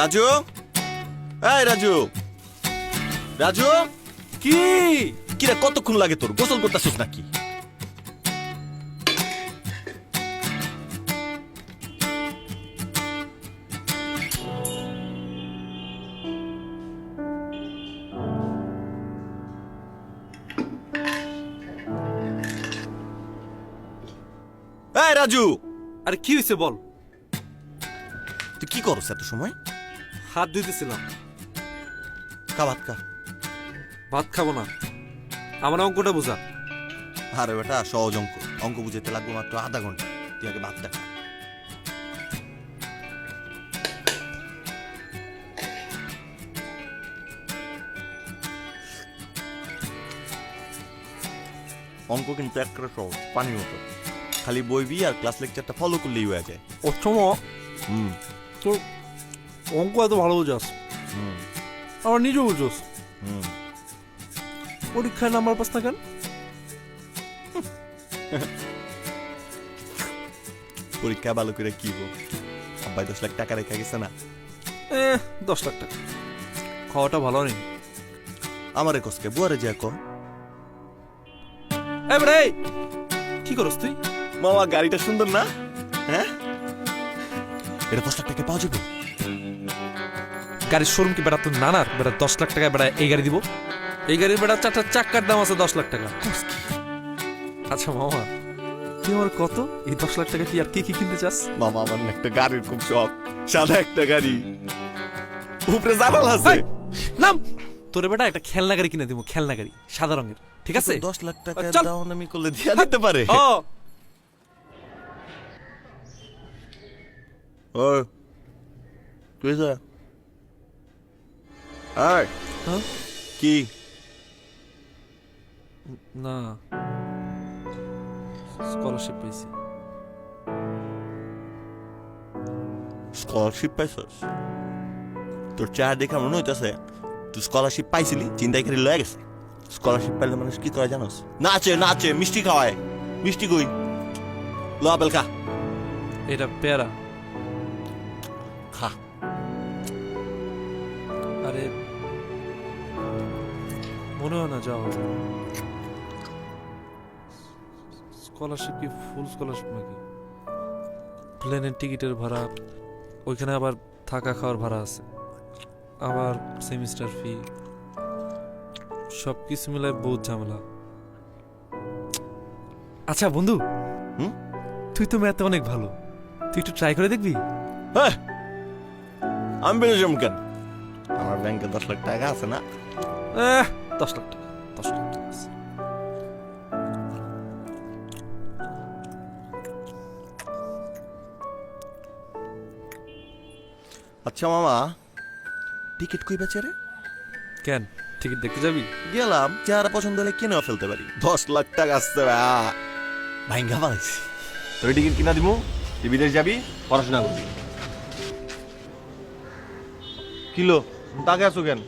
রাজু? এই রাজু। রাজু? কি? কিরা কতক্ষণ লাগে তোর? গোসল করতেছিস নাকি? এই রাজু। আরে কি হয়েছে বল? তুই কি করছ এত সময়? হাত ধুইতেছিলাম। খা ভাত খা। ভাত খাব না। আমার অঙ্কটা বোঝা। আরে বেটা সহজ অঙ্ক। অঙ্ক বুঝাতে লাগবে মাত্র আধা ঘণ্টা। তুই আগে ভাতটা খা। অঙ্ক কিন্তু একটা সহজ পানির মতো। খালি বইবি আর ক্লাস লেকচারটা ফলো করলেই হয়ে যায়। অষ্টম। হুম। তোর অঙ্ক এত ভালো বোঝাস। হুম। আমার নিজেও বুঝোস। হুম। পরীক্ষায় নাম্বার পাস না কেন? পরীক্ষা ভালো করে কি গো আব্বাই দশ লাখ টাকা রেখে গেছে না। এ দশ লাখ টাকা। খাওয়াটা ভালো নেই আমার কসকে বুয়ারে যা কো এবারে এই, কি করস তুই? মামা গাড়িটা সুন্দর না? হ্যাঁ? এটা দশ লাখ টাকা পাওয়া যাবে? গাড়ির শোরুম কি বেড়া তোর নানার? বেড়া দশ লাখ টাকায় বেড়া এই গাড়ি দিব। এই গাড়ির বেড়া চারটা চাক্কার দাম আছে দশ লাখ টাকা। আচ্ছা মামা তুই আমার কত? এই দশ লাখ টাকা তুই আর কি কি কিনতে চাস? মামা আমার একটা গাড়ির খুব শখ। সাদা একটা গাড়ি। উপরে জানাল আছে। নাম! তোরে বেটা একটা খেলনা গাড়ি কিনে দিব খেলনা গাড়ি সাদা রঙের ঠিক আছে? দশ লাখ টাকা। দাও আমি করলে দিয়া দিতে পারে। ও। ও। তুই যা? আয় হ্যাঁ? কি না স্কলারশিপ পেয়েছি স্কলারশিপ পাইছস তোর চেহারা দেখে মনে হইতেছে তুই স্কলারশিপ পাইছিলি চিন্তাই করে লয়ে গেছে স্কলারশিপ পাইলে মানুষ কি করে জানোস নাচে নাচে মিষ্টি খাওয়ায় মিষ্টি কই ল খা এটা পেয়ারা মনে হয় না যাওয়া স্কলারশিপ কি ফুল স্কলারশিপ নাকি? প্লেনের টিকিটের ভাড়া ওইখানে আবার থাকা খাওয়ার ভাড়া আছে। আবার সেমিস্টার ফি সব কিছু মিলায় বহুত ঝামেলা। আচ্ছা বন্ধু। হুম? তুই তো ম্যাথে অনেক ভালো। তুই একটু ট্রাই করে দেখবি? হ্যাঁ। আমি বেরো যাম কেন? আমার ব্যাংকে দশ লাখ টাকা আছে না? এহ, দশ লাখ টাকা দশ লাখ টাকা আছে। আচ্ছা মামা টিকিট কই বেচে রে? কেন? টিকিট দেখতে যাবি? গেলাম চেহারা পছন্দ হলে কিনেও ফেলতে পারি। দশ লাখ টাকা আসছে ভাইঙ্গা পালাইছি তোর টিকিট কিনা দিমু তুই বিদেশ যাবি পড়াশোনা করবি। কিলো তাকে আছো কেন?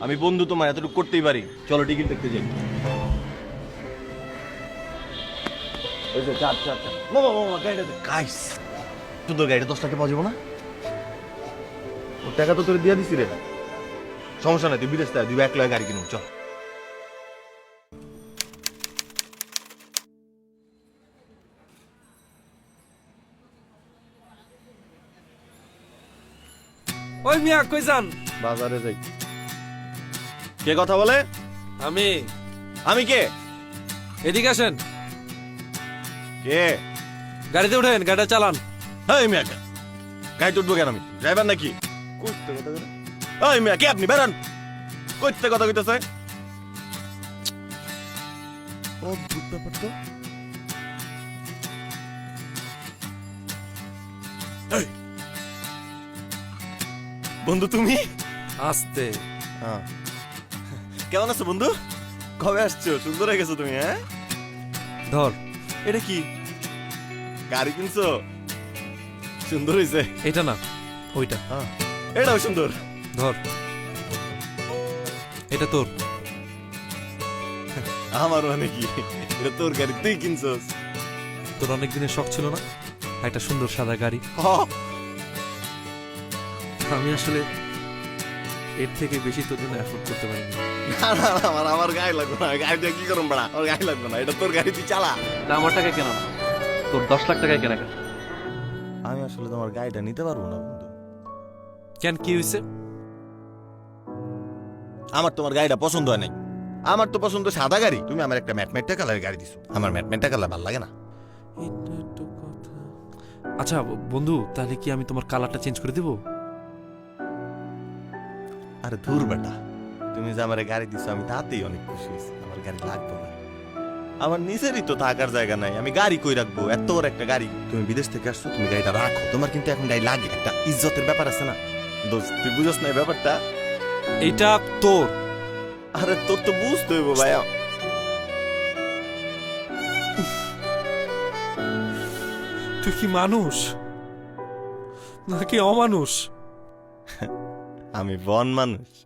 আমি বন্ধু তোমার এতটুকু করতেই পারি। চলো টিকিট দেখতে যাই। যে। মামা, মামা, গাড়িটা দে। গাইস, সুন্দর গাড়িটা দশ টাকা পাওয়া যাব না? ওর টাকা তো তোর দিয়ে দিছি রে। সমস্যা নাই তুই বিদেশ থেকে দুই এক গাড়ি চল। ওই মিয়া কই যান? বাজারে যাই। কে কথা বলে? আমি। আমি কে? এদিকে আসেন। কে? গাড়িতে উঠেন গাড়িটা চালান। হ্যাঁ মিয়া কে? গাড়ি উঠবো কেন আমি? ড্রাইভার নাকি? কইতে কথা ওই মিয়া কে আপনি? বেরান। কইতে কথা কইতেছে। অদ্ভুত ব্যাপার তো। বন্ধু তুমি? আসতে। হ্যাঁ। কেমন আছো বন্ধু? কবে আসছো? সুন্দর হয়ে গেছো তুমি হ্যাঁ? ধর। এটা কি? গাড়ি কিনছো? সুন্দর হয়েছে এটা না ওইটা। হ্যাঁ। এটাও সুন্দর। ধর। এটা তোর। আমার মানে কি এটা তোর গাড়ি তুই কিনছস। তোর অনেক দিনের শখ ছিল না? একটা সুন্দর সাদা গাড়ি। আমি আসলে এর থেকে বেশি তোর জন্য এফোর্ড করতে পারিনি। না না না, আমার আমার গায়ে লাগবে না। গাড়িটা কি করুন বেড়া? আমার গায়ে লাগবে না। এটা তোর গাড়ি তুই চালা। তা আমার টাকা কেন না। তোর দশ লাখ টাকায় কেনা কেন। আমি আসলে তোমার গাড়িটা নিতে পারব না বন্ধু। কেন কি হয়েছে? আমার তোমার গাড়িটা পছন্দ হয় নাই। আমার তো পছন্দ সাদা গাড়ি। তুমি আমার একটা ম্যাটমেটটা কালারের গাড়ি দিছো। আমার ম্যাটমেটটা কালার ভালো লাগে না। আচ্ছা বন্ধু তাহলে কি আমি তোমার কালারটা চেঞ্জ করে দিব? আরে দূর বেটা। তুমি যে আমার গাড়ি দিছো আমি তাতেই অনেক খুশি হয়েছি। আমার গাড়ি লাগবে না। আমার নিজেরই তো থাকার জায়গা নাই। আমি গাড়ি কই রাখব? এত বড় একটা গাড়ি। তুমি বিদেশ থেকে আসছো তুমি গাড়িটা রাখো। তোমার কিন্তু এখন গাড়ি লাগে একটা ইজ্জতের ব্যাপার আছে না। দোস্ত তুই বুঝোস না এই ব্যাপারটা? এটা তোর। আরে তোর তো বুঝতে হইব ভাইয়া। তুই কি মানুষ? নাকি অমানুষ? আমি বন মানুষ।